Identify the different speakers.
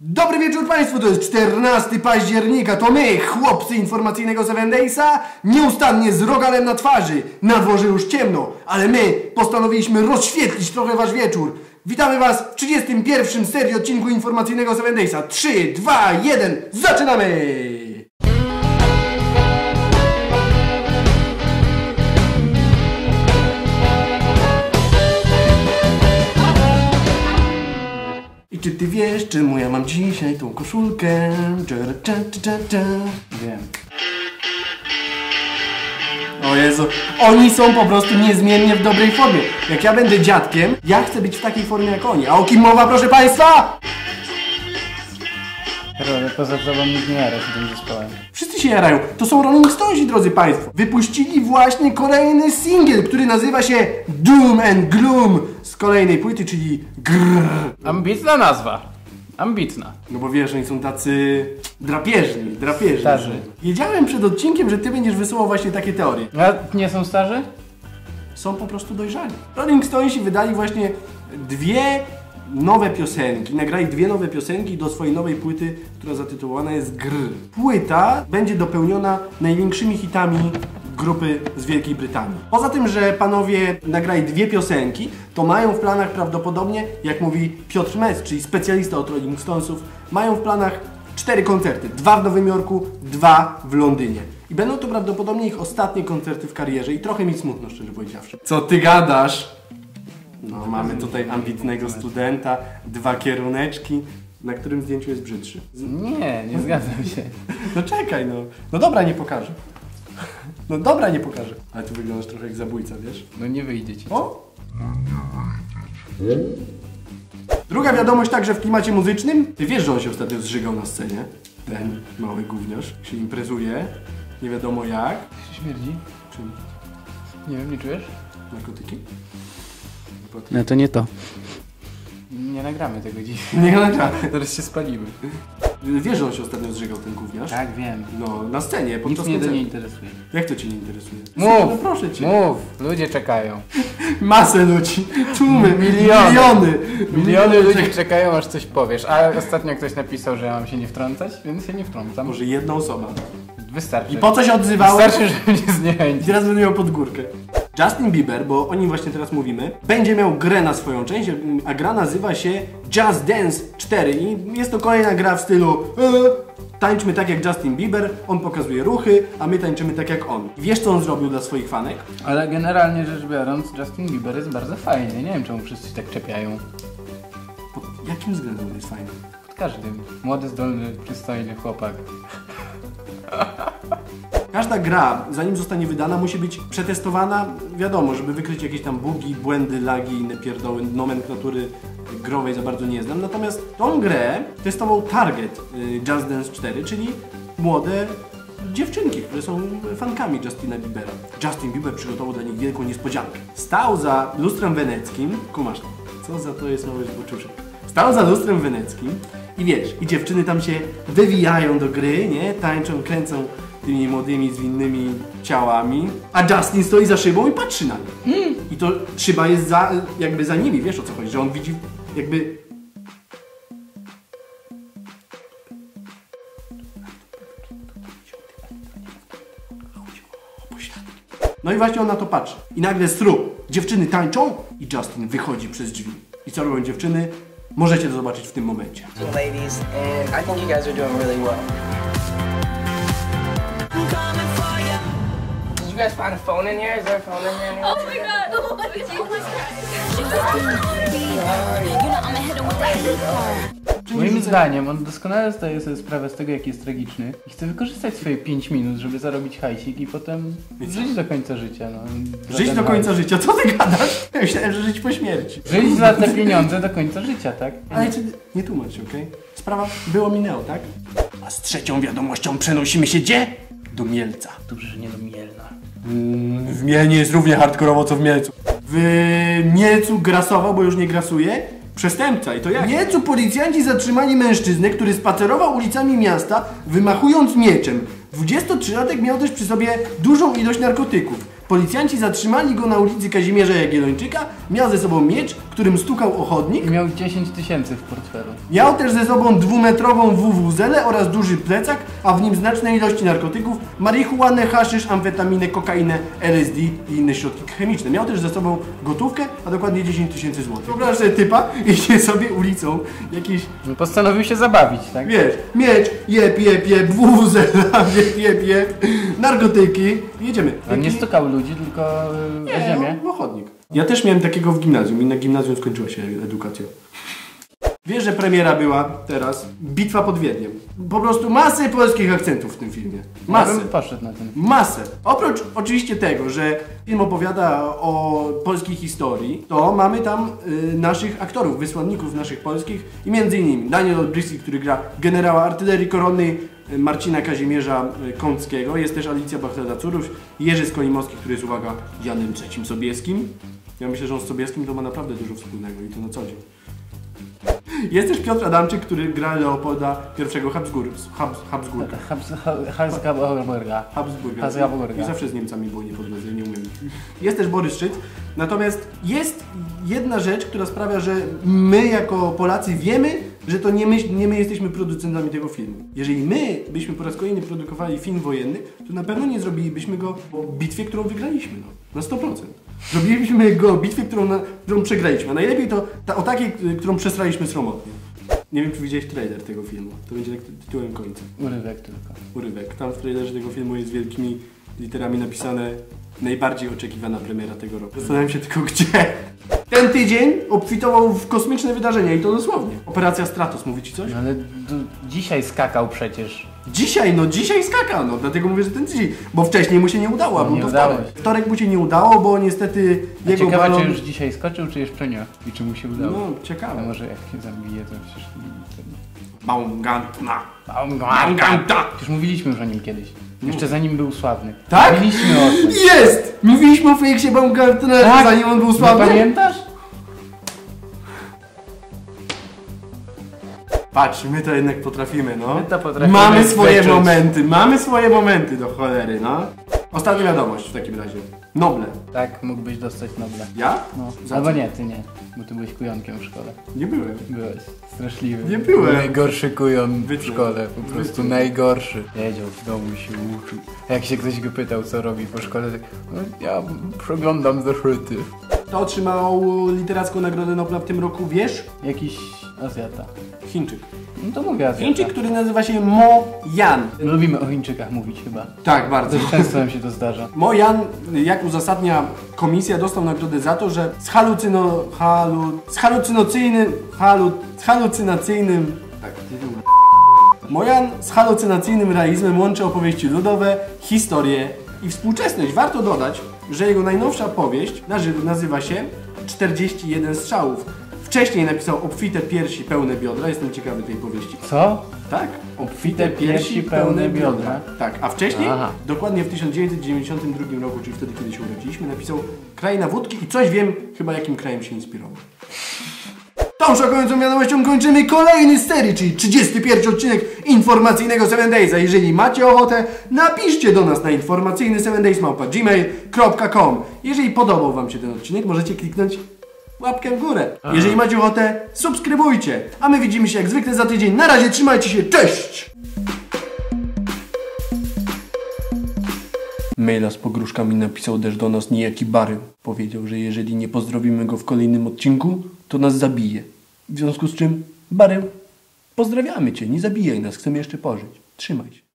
Speaker 1: Dobry wieczór Państwu, to jest 14 października, to my, chłopcy informacyjnego Seven Daysa, nieustannie z rogalem na twarzy. Na dworze już ciemno, ale my postanowiliśmy rozświetlić trochę Wasz wieczór. Witamy Was w 31 serii odcinku informacyjnego Seven Daysa. 3, 2, 1, zaczynamy! Czy ty wiesz, czemu ja mam dzisiaj tą koszulkę? Cza, cza, cza, cza, cza.
Speaker 2: Wiem.
Speaker 1: O Jezu, oni są po prostu niezmiennie w dobrej formie. Jak ja będę dziadkiem, ja chcę być w takiej formie jak oni. A o kim mowa, proszę Państwa?
Speaker 2: Poza tobą nikt nie jara się tym zespołem.
Speaker 1: Wszyscy się jarają. To są Rolling Stonesi, drodzy Państwo. Wypuścili właśnie kolejny singiel, który nazywa się Doom and Gloom z kolejnej płyty, czyli grrr.
Speaker 2: Ambitna nazwa. Ambitna.
Speaker 1: No bo wiesz, oni są tacy drapieżni, drapieżni.
Speaker 2: Starzy.
Speaker 1: Wiedziałem przed odcinkiem, że Ty będziesz wysyłał właśnie takie teorie.
Speaker 2: A nie są starzy?
Speaker 1: są po prostu dojrzali. Rolling Stonesi wydali właśnie dwie nowe piosenki, nagrali dwie nowe piosenki do swojej nowej płyty, która zatytułowana jest Grr. Płyta będzie dopełniona największymi hitami grupy z Wielkiej Brytanii. Poza tym, że panowie nagrali dwie piosenki, to mają w planach prawdopodobnie, jak mówi Piotr Mes, czyli specjalista od Rolling Stonesów, mają w planach cztery koncerty. Dwa w Nowym Jorku, dwa w Londynie. I będą to prawdopodobnie ich ostatnie koncerty w karierze i trochę mi smutno, szczerze powiedziawszy. Co ty gadasz? No, mamy tutaj ambitnego studenta, dwa kieruneczki, na którym zdjęciu jest brzydszy.
Speaker 2: Nie, nie zgadzam się.
Speaker 1: No czekaj, no. No dobra, nie pokażę. No dobra, nie pokażę. Ale tu wyglądasz trochę jak zabójca, wiesz?
Speaker 2: No nie wyjdzie ci.
Speaker 1: O! Druga wiadomość także w klimacie muzycznym. Ty wiesz, że on się ostatnio zżygał na scenie? Ten mały gówniarz się imprezuje. Nie wiadomo jak.
Speaker 2: Śmierdzi?
Speaker 1: Czym?
Speaker 2: Nie wiem, nie czujesz?
Speaker 1: Narkotyki?
Speaker 2: No to nie to. Nie nagramy tego dziś.
Speaker 1: Nie nagramy.
Speaker 2: Zaraz się spalimy.
Speaker 1: Wiesz, że on się ostatnio zżygał, ten gówniarz?
Speaker 2: Tak, wiem.
Speaker 1: No, na scenie,
Speaker 2: Nic
Speaker 1: podczas
Speaker 2: mnie to
Speaker 1: koncertu.
Speaker 2: nie interesuje.
Speaker 1: Jak to Cię nie interesuje?
Speaker 2: Mów!
Speaker 1: No proszę Cię.
Speaker 2: Mów! Ludzie czekają.
Speaker 1: Masę ludzi, tłumy,
Speaker 2: Miliony.
Speaker 1: miliony.
Speaker 2: Miliony ludzi czekają, aż coś powiesz. A ostatnio ktoś napisał, że ja mam się nie wtrącać, więc się nie wtrącam.
Speaker 1: Może jedna osoba.
Speaker 2: Wystarczy.
Speaker 1: I po co się odzywałem?
Speaker 2: Wystarczy, żeby mnie
Speaker 1: I
Speaker 2: zniechęcić.
Speaker 1: teraz będę miał podgórkę. Justin Bieber, bo o nim właśnie teraz mówimy, będzie miał grę na swoją część, a gra nazywa się Just Dance 4 i jest to kolejna gra w stylu e, tańczmy tak jak Justin Bieber, on pokazuje ruchy, a my tańczymy tak jak on. Wiesz co on zrobił dla swoich fanek?
Speaker 2: Ale generalnie rzecz biorąc, Justin Bieber jest bardzo fajny. Nie wiem, czemu wszyscy tak czepiają.
Speaker 1: Pod jakim względem jest fajny?
Speaker 2: Pod każdym. Młody, zdolny, przystojny chłopak.
Speaker 1: Każda gra, zanim zostanie wydana, musi być przetestowana, wiadomo, żeby wykryć jakieś tam bugi, błędy, lagi, inne pierdoły, nomenklatury growej za bardzo nie znam. Natomiast tą grę testował Target y, Just Dance 4, czyli młode dziewczynki, które są fankami Justina Biebera. Justin Bieber przygotował dla nich wielką niespodziankę. Stał za lustrem weneckim, kumasz, co za to jest mały zboczuszek. Stał za lustrem weneckim i wiesz, i dziewczyny tam się wywijają do gry, nie? Tańczą, kręcą tymi młodymi, zwinnymi ciałami, a Justin stoi za szybą i patrzy na nie. I to szyba jest za, jakby za nimi, wiesz o co chodzi, że on widzi jakby... No i właśnie on na to patrzy. I nagle stru, dziewczyny tańczą i Justin wychodzi przez drzwi. I co robią dziewczyny? Możecie to zobaczyć w tym momencie.
Speaker 3: ladies, and I think you guys are doing really well. You guys find a phone in here? Is there a phone in here?
Speaker 4: Oh my god! Oh my
Speaker 2: Moim zdaniem on doskonale zdaje sobie sprawę z tego, jaki jest tragiczny i chce wykorzystać swoje 5 minut, żeby zarobić hajsik i potem żyć do końca życia. No.
Speaker 1: Żyć do końca
Speaker 2: hajs.
Speaker 1: życia, co ty gadasz? Ja myślałem, że żyć po śmierci.
Speaker 2: Żyć za te pieniądze do końca życia, tak?
Speaker 1: Ale czy, nie tłumacz okej? Sprawa było minęło, tak? A z trzecią wiadomością przenosimy się gdzie? Do Mielca.
Speaker 2: Dobrze, że nie do Mielna.
Speaker 1: W Mielnie jest równie hardkorowo co w Mielcu. W Mielcu grasował, bo już nie grasuje, przestępca i to jak? W Mielcu policjanci zatrzymali mężczyznę, który spacerował ulicami miasta, wymachując mieczem. 23-latek miał też przy sobie dużą ilość narkotyków. Policjanci zatrzymali go na ulicy Kazimierza Jagiellończyka, miał ze sobą miecz, którym stukał ochotnik.
Speaker 2: I miał 10 tysięcy w portfelu.
Speaker 1: Miał też ze sobą dwumetrową WWZ oraz duży plecak, a w nim znaczne ilości narkotyków, marihuanę, haszysz, amfetaminę, kokainę, LSD i inne środki chemiczne. Miał też ze sobą gotówkę, a dokładnie 10 tysięcy złotych. Wyobraź sobie typa, idzie sobie ulicą, jakiś,
Speaker 2: No postanowił się zabawić, tak?
Speaker 1: wiesz, miecz, jeb, jeb, jeb, WWZ, jeb, jeb, jeb, narkotyki, jedziemy.
Speaker 2: On nie stukał ludzi, tylko y, o ziemię.
Speaker 1: No, chodnik. Ja też miałem takiego w gimnazjum i na gimnazjum skończyła się edukacja. Wiesz, że premiera była teraz Bitwa pod Wiedniem. Po prostu masę polskich akcentów w tym filmie.
Speaker 2: Ja
Speaker 1: Masę.
Speaker 2: bym poszedł na ten.
Speaker 1: Masę. Oprócz oczywiście tego, że film opowiada o polskiej historii, to mamy tam y, naszych aktorów, wysłanników naszych polskich i między innymi Daniel Olbryski, który gra generała artylerii koronnej, y, Marcina Kazimierza y, Kąckiego, jest też Alicja Bachleda-Córuś, Jerzy Skolimowski, który jest, uwaga, Janem III Sobieskim. Ja myślę, że on z Sobieskim to ma naprawdę dużo wspólnego i to na co dzień. Jest też Piotr Adamczyk, który gra Leopolda I Habsburg, Habs, Habsburga.
Speaker 2: Habsburga.
Speaker 1: Habsburga.
Speaker 2: Habsburga.
Speaker 1: I zawsze z Niemcami było nie po drodze, nie umiem. Jest też Borys Szczyt. Natomiast jest jedna rzecz, która sprawia, że my jako Polacy wiemy, że to nie my, nie my jesteśmy producentami tego filmu. Jeżeli my byśmy po raz kolejny produkowali film wojenny, to na pewno nie zrobilibyśmy go o bitwie, którą wygraliśmy. No, na 100%. Zrobilibyśmy go o bitwie, którą, na, którą przegraliśmy. A najlepiej to ta, o takiej, y, którą przesraliśmy sromotnie. Nie wiem, czy widziałeś trailer tego filmu. To będzie tak tytułem końca
Speaker 2: Urywek tylko.
Speaker 1: urywek. Tam w trailerze tego filmu jest wielkimi literami napisane najbardziej oczekiwana premiera tego roku. Zastanawiam się tylko gdzie. Ten tydzień obfitował w kosmiczne wydarzenia i to dosłownie. Operacja Stratos, mówi ci coś?
Speaker 2: No ale dzisiaj skakał przecież.
Speaker 1: Dzisiaj, no dzisiaj skakał, no dlatego mówię, że ten tydzień, bo wcześniej mu się nie udało, a
Speaker 2: Nie
Speaker 1: to
Speaker 2: udało
Speaker 1: wtorek.
Speaker 2: się.
Speaker 1: Wtorek mu się nie udało, bo niestety
Speaker 2: A
Speaker 1: jego
Speaker 2: ciekawe,
Speaker 1: balon...
Speaker 2: czy już dzisiaj skoczył, czy jeszcze nie. I czy mu się udało.
Speaker 1: No,
Speaker 2: A
Speaker 1: ciekawe.
Speaker 2: może jak się zabije, to przecież...
Speaker 1: Baumgartna.
Speaker 2: Baumgartner. Przecież mówiliśmy już o nim kiedyś. Jeszcze zanim był sławny.
Speaker 1: Tak?
Speaker 2: Mówiliśmy o tym.
Speaker 1: Jest! Mówiliśmy o Felixie Baumgartnerze,
Speaker 2: Tak?
Speaker 1: zanim on był
Speaker 2: Nie
Speaker 1: sławny.
Speaker 2: pamiętasz?
Speaker 1: Patrz, my to jednak potrafimy, no.
Speaker 2: My to potrafimy
Speaker 1: Mamy swoje
Speaker 2: wyczuć.
Speaker 1: momenty, mamy swoje momenty do cholery, no. Ostatnia wiadomość w takim razie. Noble.
Speaker 2: Tak, mógłbyś dostać Nobla.
Speaker 1: Ja?
Speaker 2: No.
Speaker 1: Za
Speaker 2: Albo
Speaker 1: co?
Speaker 2: nie, ty nie. Bo ty byłeś kujonkiem w szkole.
Speaker 1: Nie byłem.
Speaker 2: Byłeś straszliwy.
Speaker 1: Nie byłem.
Speaker 2: Najgorszy kujon w szkole, po prostu najgorszy. Siedział w domu i się uczył. A jak się ktoś go pytał, co robi po szkole, tak no, ja przeglądam zeszyty.
Speaker 1: Kto otrzymał literacką Nagrodę Nobla w tym roku, wiesz?
Speaker 2: Jakiś Azjata.
Speaker 1: Chińczyk.
Speaker 2: No to mówię Azjata.
Speaker 1: Chińczyk, który nazywa się Mo Yan.
Speaker 2: Lubimy o Chińczykach mówić chyba.
Speaker 1: Tak, bardzo.
Speaker 2: Dość często nam się to zdarza.
Speaker 1: Mo Yan, jak uzasadnia komisja, dostał nagrodę za to, że z halucyno... Halu, z halucynacyjnym... Halu, z halucynacyjnym... Tak. Mojan z halucynacyjnym realizmem łączy opowieści ludowe, historie i współczesność. Warto dodać, że jego najnowsza powieść nazy- nazywa się 41 strzałów. Wcześniej napisał Obfite piersi, pełne biodra. Jestem ciekawy tej powieści.
Speaker 2: Co?
Speaker 1: Tak, obfite piersi, pełne biodra. Tak, a wcześniej,
Speaker 2: Aha.
Speaker 1: dokładnie w 1992 roku, czyli wtedy, kiedy się urodziliśmy, napisał Kraina Wódki i coś wiem, chyba jakim krajem się inspirował. Tą szokującą wiadomością kończymy kolejny z serii, czyli 31 odcinek informacyjnego 7 Days. A jeżeli macie ochotę, napiszcie do nas na informacyjny 7 Days gmail.com. Jeżeli podobał Wam się ten odcinek, możecie kliknąć łapkę w górę. Jeżeli macie ochotę, subskrybujcie. A my widzimy się jak zwykle za tydzień. Na razie, trzymajcie się, cześć! Maila z pogróżkami napisał też do nas niejaki Bary. Powiedział, że jeżeli nie pozdrowimy go w kolejnym odcinku, to nas zabije. W związku z czym, Bary, pozdrawiamy Cię, nie zabijaj nas, chcemy jeszcze pożyć. Trzymaj się.